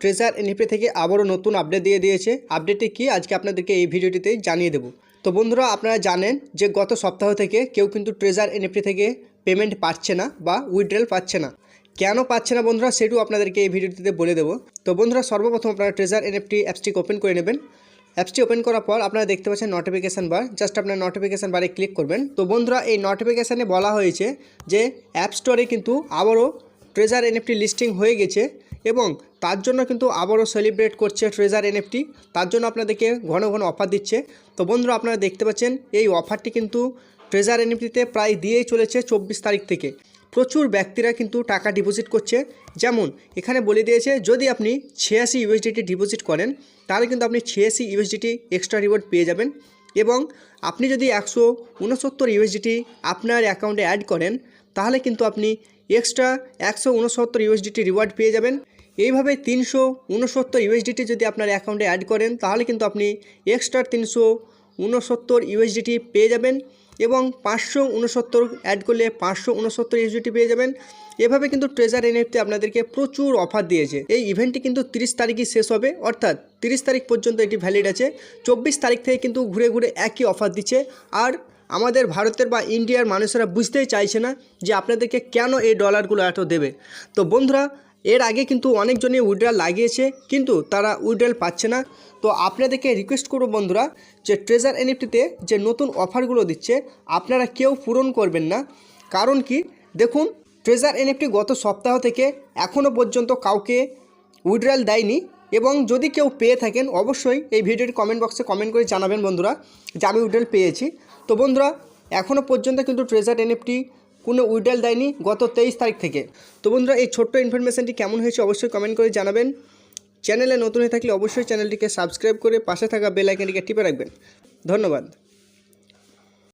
Treasure NFT থেকে আবারও নতুন আপডেট দিয়ে দিয়েছে। আপডেটটি কি? আজকে আপনাদেরকে এই ভিডিওটিতে জানিয়ে দেবো। তো বন্ধুরা, আপনারা জানেন যে গত সপ্তাহ থেকে কেউ কিন্তু ট্রেজার এনএফটি থেকে পেমেন্ট পাচ্ছে না বা উইথড্রল পাচ্ছে না। কেন পাচ্ছে না বন্ধুরা সেটাও আপনাদেরকে এই ভিডিওটিতে বলে দেবো। তো বন্ধুরা, সর্বপ্রথম আপনারা ট্রেজার এনএফটি অ্যাপসটিকে ওপেন করে নেবেন। অ্যাপসটি ওপেন করার পর আপনারা দেখতে পাচ্ছেন নোটিফিকেশান বার জাস্ট আপনার নোটিফিকেশান বারে ক্লিক করবেন। তো বন্ধুরা, এই নোটিফিকেশানে বলা হয়েছে যে অ্যাপ স্টোরে কিন্তু আবারও ট্রেজার এনএফটি লিস্টিং হয়ে গেছে। এবং তার জন্য কিন্তু আবারও সেলিব্রেট করছে ট্রেজার এনএফটি তার জন্য আপনাদেরকে ঘন ঘন অফার দিচ্ছে। তো বন্ধুরা, আপনারা দেখতে পাচ্ছেন, এই অফারটি কিন্তু ট্রেজার এনএফটিতে প্রায় দিয়েই চলেছে চব্বিশ তারিখ থেকে। প্রচুর ব্যক্তিরা কিন্তু টাকা ডিপোজিট করছে। যেমন, এখানে বলে দিয়েছে, যদি আপনি ছিয়াশি ইউএসডিটি ডিপোজিট করেন, তাহলে কিন্তু আপনি ছিয়াশি ইউএসডিটি এক্সট্রা রিওয়ার্ড পেয়ে যাবেন। এবং আপনি যদি একশো উনসত্তর ইউএসডিটি আপনার অ্যাকাউন্টে অ্যাড করেন, তাহলে কিন্তু আপনি এক্সট্রা একশো উনসত্তর ইউএসডিটি রিওয়ার্ড পেয়ে যাবেন। এইভাবে তিনশো উনসত্তর ইউএসডিটি যদি আপনার অ্যাকাউন্টে অ্যাড করেন, তাহলে কিন্তু আপনি এক্সট্রা তিনশো উনসত্তর ইউএসডিটি পেয়ে যাবেন এবং পাঁচশো উনসত্তর অ্যাড করলে পাঁচশো উনসত্তর ইউএসডিটি পেয়ে যাবেন। এভাবে কিন্তু ট্রেজার এনএফটি আপনাদেরকে প্রচুর অফার দিয়েছে। এই ইভেন্টটি কিন্তু তিরিশ তারিখই শেষ হবে, অর্থাৎ তিরিশ তারিখ পর্যন্ত এটি ভ্যালিড আছে। চব্বিশ তারিখ থেকে কিন্তু ঘুরে ঘুরে একই অফার দিচ্ছে। আর আমাদের ভারতের বা ইন্ডিয়ার মানুষেরা বুঝতেই চাইছে না যে আপনাদেরকে কেন এই ডলারগুলো এত দেবে। তো বন্ধুরা, এর আগে কিন্তু অনেকজনই উইড্রাল লাগিয়েছে, কিন্তু তারা উইড্রাল পাচ্ছে না। তো আপনাদেরকে রিকোয়েস্ট করব বন্ধুরা যে ট্রেজার এনএফটিতে যে নতুন অফারগুলো দিচ্ছে, আপনারা কেউ পূরণ করবেন না। কারণ কি? দেখুন ট্রেজার এনএফটি গত সপ্তাহ থেকে এখনও পর্যন্ত কাউকে উইড্রাল দেয়নি এবং যদি কেউ পেয়ে থাকেন, অবশ্যই এই ভিডিওটি কমেন্ট বক্সে কমেন্ট করে জানাবেন বন্ধুরা যে আমি উইড্রাল পেয়েছি। তো বন্ধুরা এখনও পর্যন্ত কিন্তু ট্রেজার এনএফটি কোনো উইডাল দেয়নি গত তেইশ তারিখ থেকে। তো বন্ধুরা, এই ছোট্ট ইনফরমেশানটি কেমন হয়েছে অবশ্যই কমেন্ট করে জানাবেন। চ্যানেলে নতুন হয়ে থাকলে অবশ্যই চ্যানেলটিকে সাবস্ক্রাইব করে পাশে থাকা বেল আইকনটিকে টিপে রাখবেন। ধন্যবাদ।